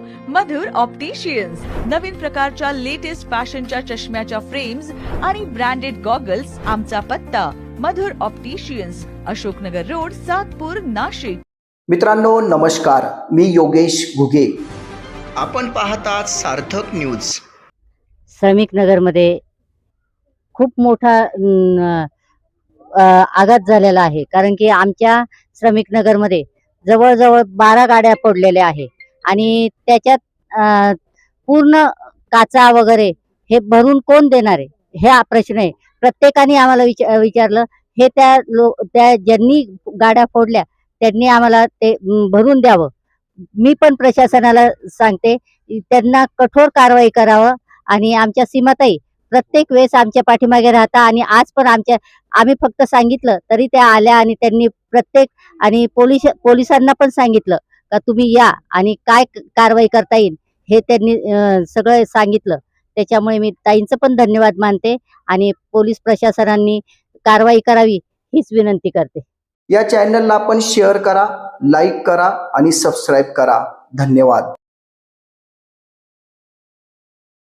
मधुर opticians नवीन प्रकारच्या latest फॅशनच्या चष्म्याच्या फ्रेम्स आणि ब्रँडेड गॉगल्स आमचा पत्ता. Madhur opticians Ashoknagar road Satpur Nashik. मित्रांनो नमस्कार. मी योगेश घुगे. आपण पाहतात सार्थक न्यूज श्रमिक नगरमध्ये खूप मोठा न, अ, आघात झालेला आहे. कारण की आमच्या श्रमिक नगरमध्ये जवळजवळ बारा गाड्या पडलेल्या आहे आणि त्याच्यात पूर्ण काचा वगैरे हे भरून कोण देणार आहे? हे हा प्रश्न आहे. प्रत्येकाने आम्हाला विचार विचारलं. हे त्या लो त्या ज्यांनी गाड्या फोडल्या त्यांनी आम्हाला ते भरून द्यावं. मी पण प्रशासनाला सांगते त्यांना कठोर कारवाई करावं आणि आमच्या सीमाताई प्रत्येक वेळेस आमच्या पाठीमागे राहता आणि आज पण आमच्या आम्ही फक्त सांगितलं तरी त्या आल्या आणि त्यांनी प्रत्येक आणि पोलीस पोलिसांना पण सांगितलं. का तुम्ही या आणि काय कारवाई करता येईल हे त्यांनी सगळं सांगितलं. त्याच्यामुळे मी ताईंचं पण धन्यवाद मानते आणि पोलीस प्रशासनांनी कारवाई करावी हीच विनंती करते. या चॅनलला आपण शेअर करा लाईक करा आणि सबस्क्राईब करा. धन्यवाद.